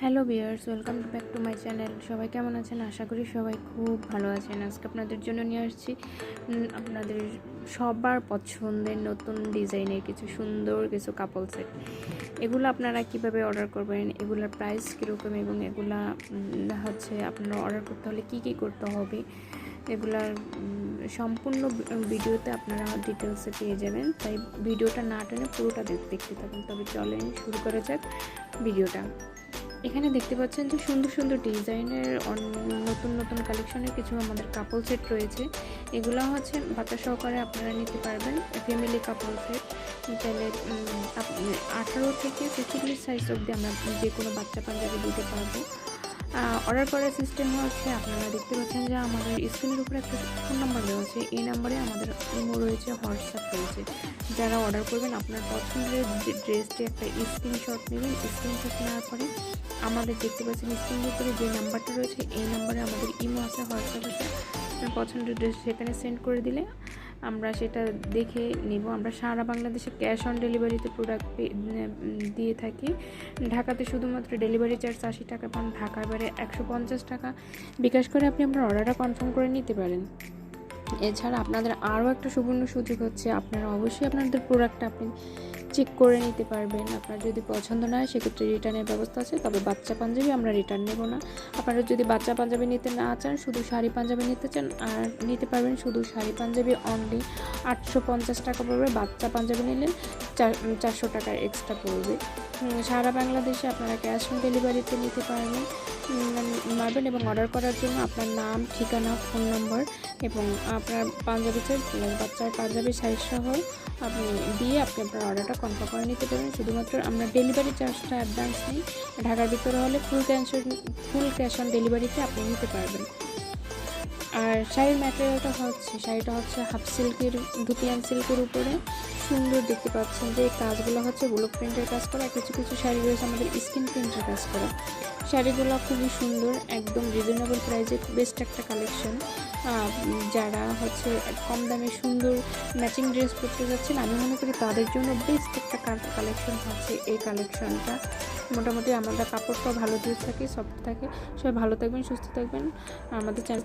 Hello viewers welcome back to my channel. সবাই কেমন আছেন? আশা করি সবাই খুব ভালো আছেন। আজকে আপনাদের জন্য নিয়ে আসছি আপনাদের সবার পছন্দের নতুন ডিজাইনের কিছু সুন্দর কিছু কাপল সেট এগুলো আপনারা কীভাবে অর্ডার করবেন? এগুলোর প্রাইস কীরকম এবং এগুলা হচ্ছে আপনারা অর্ডার করতে হলে কী কী করতে হবে? এগুলার সম্পূর্ণ ভিডিওতে আপনারা ডিটেলসে পেয়ে যাবেন। তাই ভিডিওটা না টেনে পুরোটা দেখ- দেখতে থাকুন। তবে চলেন শুরু করা যাক ভিডিওটা। এখানে দেখতে পাচ্ছেন যে সুন্দর সুন্দর ডিজাইনের নতুন নতুন কালেকশনের কিছু আমাদের কাপল সেট রয়েছে। এগুলো হচ্ছে বাচ্চা সহকারে আপনারা নিতে পারবেন ফ্যামিলি কাপল সেট তাহলে আঠারো থেকে পঁচিশ সাইজ অবধি আমরা যে কোনো বাচ্চা পাঞ্জাবি দিতে পারব। অর্ডার করার সিস্টেম হচ্ছে, আপনারা দেখতে পাচ্ছেন যে আমাদের স্ক্রিনের উপরে একটা ফোন নাম্বার দেওয়া আছে। এই নাম্বারে আমাদের ইমো রয়েছে হোয়াটসঅ্যাপ রয়েছে। যারা অর্ডার করবেন, আপনার পছন্দের ড্রেসটি একটা স্ক্রিনশট নেবেন স্ক্রিনশট নেওয়ার পরে আমাদের দেখতে পাচ্ছেন স্ক্রিনের উপরে যে নাম্বারটা রয়েছে, এই নাম্বারে আমাদের ইমো আছে হোয়াটসঅ্যাপ আছে। আপনার পছন্দের ড্রেস সেখানে সেন্ড করে দিলে আমরা সেটা দেখে নেব। আমরা সারা বাংলাদেশে ক্যাশ অন ডেলিভারিতে প্রোডাক্ট দিয়ে থাকি। ঢাকাতে শুধুমাত্র ডেলিভারি চার্জ আশি টাকা পান, ঢাকার এবারে একশো পঞ্চাশ টাকা। বিকাশ করে আপনি আপনার অর্ডারটা কনফার্ম করে নিতে পারেন। এছাড়া আপনাদের আরও একটা সুবর্ণ সুযোগ হচ্ছে, আপনারা অবশ্যই আপনাদের প্রোডাক্টটা আপনি চেক করে নিতে পারবেন। আপনার যদি পছন্দ না হয়, সেক্ষেত্রে রিটার্নের ব্যবস্থা আছে। তবে বাচ্চা পাঞ্জাবি আমরা রিটার্ন নেব না। আপনারা যদি বাচ্চা পাঞ্জাবি নিতে না চান, শুধু শাড়ি পাঞ্জাবি নিতে চান, আর নিতে পারবেন শুধু শাড়ি পাঞ্জাবি অনলি আটশো পঞ্চাশ টাকা পড়বে বাচ্চা পাঞ্জাবি নিলেন চার চারশো টাকা এক্সট্রা পড়বে। সারা বাংলাদেশে আপনারা ক্যাশ অন ডেলিভারিতে নিতে পারবেন। উম, পারবেন এবং অর্ডার করার জন্য আপনার নাম ঠিকানা ফোন নম্বর এবং আপনার পাঞ্জাবি চাই বাচ্চার পাঞ্জাবি সাইজ সহ আপনি দিয়ে আপনি আপনার অর্ডারটা কনফার্ম করে নিতে পারবেন শুধুমাত্র আমরা ডেলিভারি চার্জটা অ্যাডভান্স নিই। ঢাকার ভিতরে হলে full cash full cash on ডেলিভারিতে আপনি নিতে পারবেন। আর শাড়ির ম্যাটেরিয়ালটা হচ্ছে, শাড়িটা হচ্ছে হাফ সিল্কের ধুতিয়ান সিল্কের উপরে। সুন্দর দেখতে পাচ্ছেন যে কাজগুলো হচ্ছে ব্লক প্রিন্টের কাজ করা কিছু কিছু শাড়ি রয়েছে আমাদের স্কিন প্রিন্টের কাজ করা। শাড়িগুলো খুবই সুন্দর, একদম রিজনেবল প্রাইসে বেস্ট একটা কালেকশন যারা হচ্ছে কম দামে সুন্দর ম্যাচিং ড্রেস পরতে যাচ্ছেন, আমি মনে করি তাদের জন্য বেস্ট একটা কালেকশন হচ্ছে এই কালেকশনটা মোটামুটি আমাদের কাপড়টাও ভালো দিয়ে থাকে সফট থাকে। সবাই ভালো থাকবেন, সুস্থ থাকবেন। আমাদের চ্যানেল